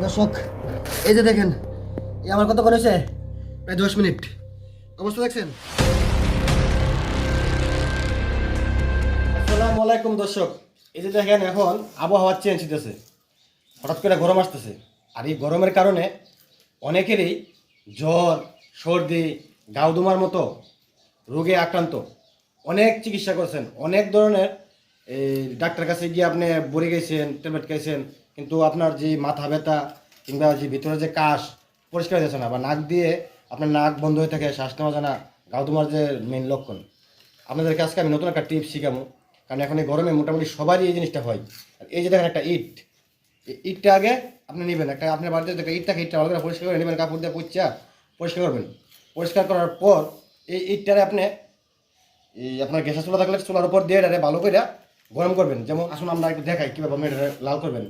দর্শক, এই যে দেখেন, এই আমার কত করেছে প্রায় দশ মিনিট। অবস্থা দেখছেন? আসসালামু আলাইকুম দর্শক। এই যে দেখেন, এখন আবহাওয়া চেঞ্জ হতেছে হঠাৎ করে গরম আসতেছে। আর এই গরমের কারণে অনেকেরই জ্বর, সর্দি, গাউদুমার মতো রোগে আক্রান্ত। অনেক চিকিৎসা করছেন। অনেক ধরনের, এই ডাক্তার কাছে গিয়ে আপনি বড়ে গেছেন ট্যাবলেট খাইছেন কিন্তু আপনার যে মাথা ব্যথা কিংবা যে ভিতরে যে কাশ, পরিষ্কার যাচ্ছে না বা নাক দিয়ে আপনার নাক বন্ধ হয়ে থাকে, শ্বাস নেওয়া যায় না গাউদুমার যে মেন লক্ষণ। আপনাদেরকে আজকে আমি নতুন একটা টিপস শিখাবো, কারণ এখন এই গরমে মোটামুটি সবারই এই জিনিসটা হয়। এই যে দেখেন একটা ইট, এই ইটটা আগে আপনি নেবেন, একটা আপনার বাড়িতে দেখেন ইটটাকে ইটটা ভালো করে পরিষ্কার করে নেবেন, কাপড় দিয়ে পুচ্ছা পরিষ্কার করবেন। পরিষ্কার করার পর এই ইটটারে আপনি এই আপনার গ্যাসের চুলা থাকলে চুলার উপর দিয়ে এটারে ভালো করে গরম করবেন। যেমন আসুন আমরা একটু দেখাই কীভাবে আপনি এটা লাল করবেন।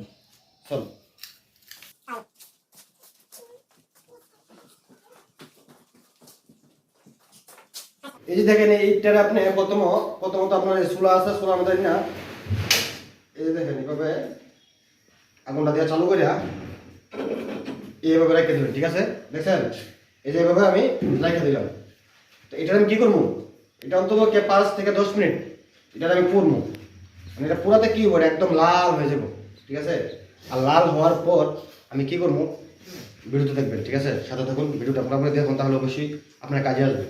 চল। এই যে দেখেন, এই ইটটারে আপনি প্রথম, প্রথমত আপনার চুলা আছে চুলার মধ্যে না। এই দেখেন এইভাবে আগুনটা দিয়ে চালু করে এইভাবে রেখে দেবেন, ঠিক আছে? দেখছেন? এই যে এইভাবে আমি রেখে দিলাম। তো এটা আমি কি করব? এটা অন্তত পাঁচ থেকে দশ মিনিট এটা আমি পুরবো। মানে এটা পুরাতে কি হবে একদম লাল হয়ে যাব। ঠিক আছে? আর লাল হওয়ার পর আমি কি করব? ভিডিওতে দেখবেন, ঠিক আছে? সাথে থাকুন, ভিডিওটা আপনারা দেখুন, তাহলে অবশ্যই আপনার কাজে আসবে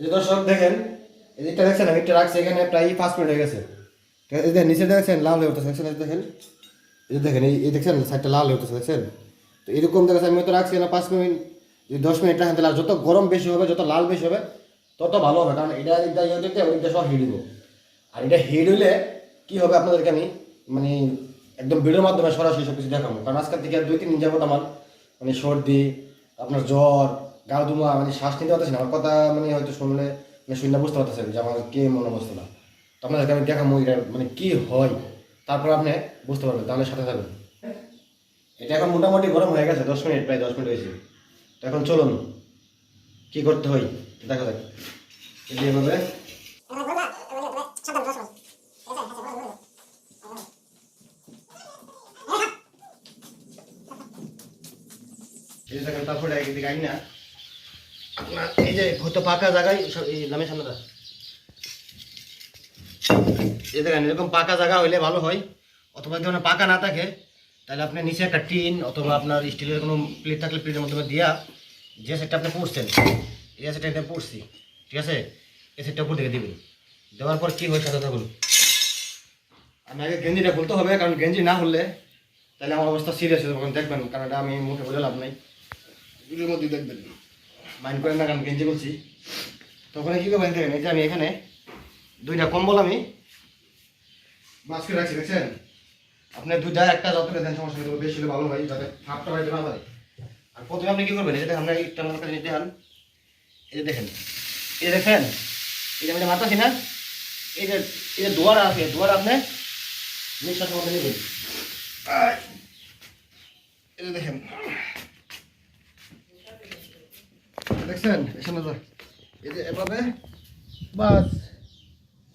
এই দর্শক, দেখেন এটা দেখছেন আমি এটা রাখছি এখানে প্রায় পাঁচ মিনিট হয়ে গেছে। ঠিক আছে? যে নিচে দেখছেন লাল হয়ে উঠেছে দেখছেন? দেখেন, এই দেখেন, এই দেখছেন, সাইডটা লাল হয়ে উঠেছে দেখছেন? তো এরকম দেখেছে আমি তো রাখছি না পাঁচ মিনিট, যদি দশ মিনিট রাখেন তাহলে যত গরম বেশি হবে, যত লাল বেশি হবে, তত ভালো হবে, কারণ এটা এটা ইয়ে দেখতে ওইটা সব হিট আর এটা হিট হলে কী হবে আপনাদেরকে আমি মানে একদম ভিডিওর মাধ্যমে সরাসরি সব কিছু দেখাবো। কারণ আজকাল থেকে দুই, তিন দিন যাবত আমার মানে সর্দি, আপনার জ্বর, গা দুমা মানে শ্বাস নিতে পারতেছি না। আমার কথা মানে হয়তো শুনলে মানে শুনলে বুঝতে পারতেছেন যে আমার কে মনে অবস্থা। তো আপনাদেরকে আমি দেখাবো এটা মানে কি হয়। তারপর আপনি বুঝতে পারবেন, তাহলে সাথে থাকবেন। এটা এখন মোটামুটি গরম হয়ে গেছে, দশ মিনিট, প্রায় দশ মিনিট হয়েছে। তো এখন চলুন, কি করতে হয়, দেখা যাক। যে এভাবে এই যে দেখেন তারপরে একদিকে আই না আপনার এই যে হয়তো পাকা জায়গায় এই নামের সামনে দা। এই দেখেন এরকম পাকা জায়গা হইলে ভালো হয়। অথবা যদি পাকা না থাকে, তাহলে আপনি নিচে একটা টিন অথবা আপনার স্টিলের কোনো প্লেট থাকলে প্লেটের মাধ্যমে দিয়া যে সেটটা আপনি পড়ছেন, এই সেটটা এটা পড়ছি, ঠিক আছে? এই সেটটা উপর থেকে দিবেন। দেওয়ার পর কী হয় সাথে থাকুন। আমি আগে গেঞ্জিটা খুলতে হবে, কারণ গেঞ্জি না খুললে তাহলে আমার অবস্থা সিরিয়াস হয়ে যাবে। দেখবেন, কারণ এটা আমি মুখে বলে লাভ নাই। ভিডিওর মধ্যে দেখবেন মাইন্ড করেন না কারণ গেঞ্জি বলছি। তখন কী করবেন দেখেন এই যে আমি এখানে দুইটা কম্বল আমি মাস্ক রাখছি দেখছেন? আপনি দুইটা একটা যত দেন সমস্যা নেই বেশি হলে ভালো হয় যাতে হাফটা বাড়িতে না পারে আর প্রথমে আপনি কি করবেন এই যে দেখেন আমরা একটা আমার কাছে নিতে হন এই যে দেখেন এই দেখেন এই যে আমি মারতাছি না এই যে এই যে দুয়ার আছে দুয়ার আপনি নিঃশ্বাসের মধ্যে নেবেন। এই দেখেন দেখছেন? এখানে যা। এই যে এভাবে, বাস।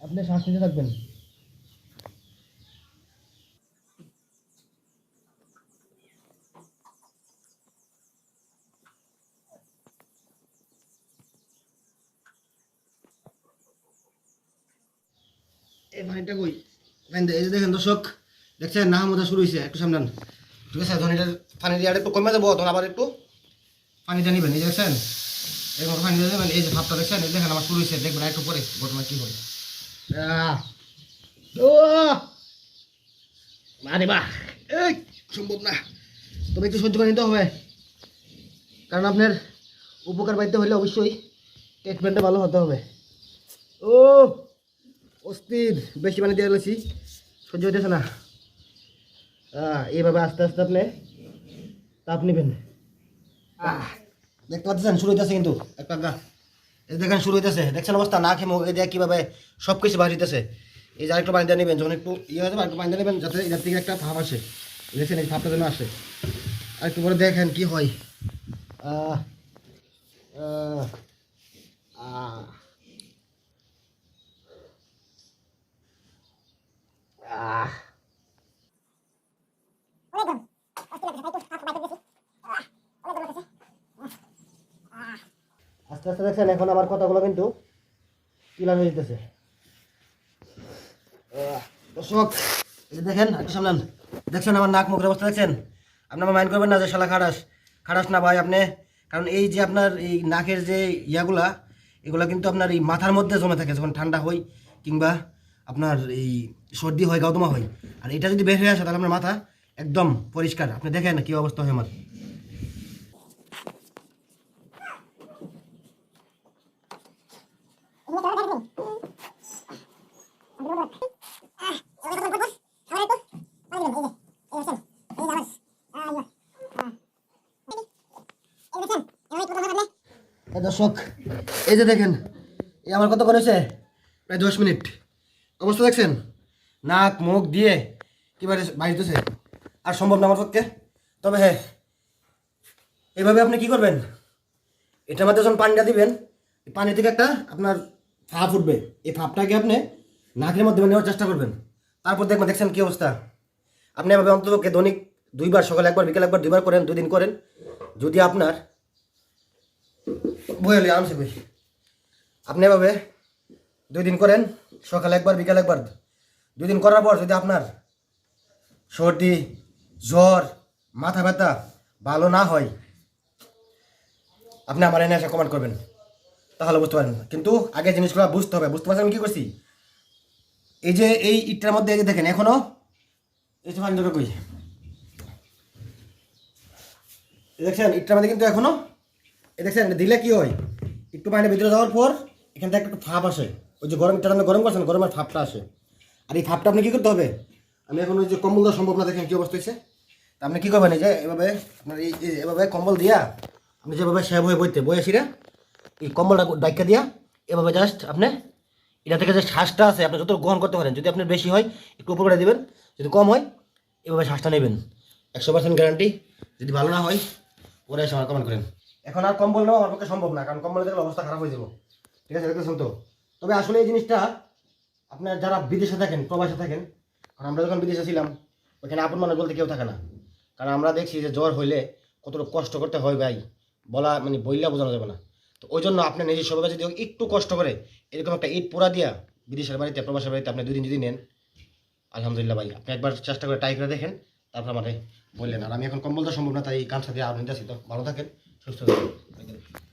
আপনি শ্বাস নিতে থাকবেন। এই পানিটা কই? দে- এই দেখেন দর্শক, দেখছেন? না, মজা শুরু হয়েছে একটু সামলান। ঠিক আছে ধরুন এটা পানি দিয়ে একটু কমে যাব তখন আবার একটু পানিটা নিবেন দেখছেন? এরকম পানি দিয়ে দেবেন এই যে ভাবটা দেখছেন দেখেন আমার শুরু হয়েছে দেখবেন একটু পরে ঘটনা কী হয়! আরে বাহ! এই সম্ভব না। তবে একটু সহ্য করে নিতে হবে। কারণ আপনার উপকার পাইতে হলে অবশ্যই ট্রিটমেন্টটা ভালো হতে হবে। ও! অস্থির বেশি পানি দিয়ে গেছি সহ্য হইতেছে না। এইভাবে আস্তে আস্তে আপনি তাপ নেবেন। আহ, দেখতে পাচ্ছেন? শুরু হইতেছে কিন্তু। একটা গা। দেখেন, শুরু হইতেছে। দেখছেন অবস্থা? না খেয়ে মুখে দেয়া কীভাবে সব কিছু বাড়ি হইতেছে? এই যে আরেকটু পানি দিয়ে নেবেন, যখন একটু ইয়ে হয়ে যাবে, আরেকটু পানি দিয়ে নেবেন, যাতে এটার থেকে একটা ভাব আসে। দেখছেন, এই ভাবটা যেন আসে। আর একটু পরে দেখেন কি হয়। আহ আহ আস্তে আস্তে দেখছেন, এখন আমার কথাগুলো কিন্তু ক্লিয়ার হয়ে যেতেছে। দর্শক, এই দেখেন একটু দেখছেন আমার নাক মুখের অবস্থা, দেখছেন? আপনি আমার মাইন্ড করবেন না যে শালা খারাস। খারাস না ভাই আপনি। কারণ এই যে আপনার এই নাকের যে ইয়াগুলা, এগুলা কিন্তু আপনার এই মাথার মধ্যে জমে থাকে, যখন ঠান্ডা হয় কিংবা আপনার এই সর্দি হয় গাউদমা হয়। আর এটা যদি বের হয়ে আসে, তাহলে আপনার মাথা একদম পরিষ্কার। আপনি দেখেন কি অবস্থা হয় আমার। দর্শক, এই যে দেখেন, এই আমার কত করেছে প্রায় দশ মিনিট। অবস্থা দেখছেন? নাক, মুখ দিয়ে কিবারে বাড়িতেছে আর সম্ভব না আমার পক্ষে। তবে হ্যাঁ এইভাবে আপনি কি করবেন? এটার মধ্যে যখন পানিটা দিবেন পানি থেকে একটা আপনার ভাপ উঠবে। এই ভাপটাকে আপনি নাকের মধ্যে নেওয়ার চেষ্টা করবেন। তারপর দেখবেন, দেখছেন কী অবস্থা? আপনি এভাবে অন্ততপক্ষে দৈনিক দুইবার, সকালে একবার, বিকেল একবার, দুইবার করেন দুদিন করেন। যদি আপনার বইলি আরামসে বই। আপনি এভাবে দুই দিন করেন, সকালে একবার, বিকাল একবার। দুই দিন করার পর যদি আপনার সর্দি, জ্বর, মাথা ব্যথা ভালো না হয়, আপনি আমার এনে এসে কমেন্ট করবেন। তাহলে বুঝতে পারেন। কিন্তু আগে জিনিসগুলো বুঝতে হবে। বুঝতে পারছেন কী করছি? এই যে এই ইটটার মধ্যে এই যে দেখেন, এখনও এই যে পানি কই দেখছেন, ইটটার মধ্যে কিন্তু এখনও, এই দেখছেন, দিলে কি হয়? একটু পানির ভিতরে যাওয়ার পর এখান থেকে একটু ফাপ আসে। ওই যে গরম ইটটা আপনি গরম করছেন, গরমের ফাপটা আসে। আর এই ফাপটা আপনি কী করতে হবে? আমি এখন ওই যে কম্বল দেওয়া সম্ভব না, দেখেন কী অবস্থা হয়েছে। তা আপনি কী করবেন? এই যে এভাবে আপনার এই এভাবে কম্বল দিয়া আপনি যেভাবে সেব হয়ে বইতে বই আসিরা এই কম্বলটা ডাইকা দিয়া এভাবে জাস্ট আপনি এটা থেকে যে শ্বাসটা আছে, আপনি যত গ্রহণ করতে পারেন, যদি আপনার বেশি হয়, একটু উপর করে দেবেন, যদি কম হয়, এভাবে শ্বাসটা নেবেন। একশো পার্সেন্ট গ্যারান্টি যদি ভালো না হয় ওরা এসে আমার কমেন্ট করেন। এখন আর কম্বল নেওয়া আমার পক্ষে সম্ভব না, কারণ কম্বলে দেখলে অবস্থা খারাপ হয়ে যাব। ঠিক আছে, দেখতেছেন তো? তবে আসলে এই জিনিসটা আপনার যারা বিদেশে থাকেন, প্রবাসে থাকেন, কারণ আমরা যখন বিদেশে ছিলাম ওখানে আপন মানুষ বলতে কেউ থাকে না। কারণ আমরা দেখছি যে জ্বর হইলে কতটা কষ্ট করতে হয় ভাই, বলা মানে বইলা বোঝানো যাবে না। তো ওই জন্য আপনার নিজের সবাই যদি একটু কষ্ট করে এরকম একটা ইট পোড়া দিয়া বিদেশের বাড়িতে, প্রবাসের বাড়িতে আপনি দুদিন যদি নেন, আলহামদুলিল্লাহ ভাই, আপনি একবার চেষ্টা করে ট্রাই করে দেখেন, তারপর আমাকে বললেন। আর আমি এখন কম্বলটা সম্ভব না, তাই গান সাথে আপনি তো ভালো থাকেন, সুস্থ থাকেন।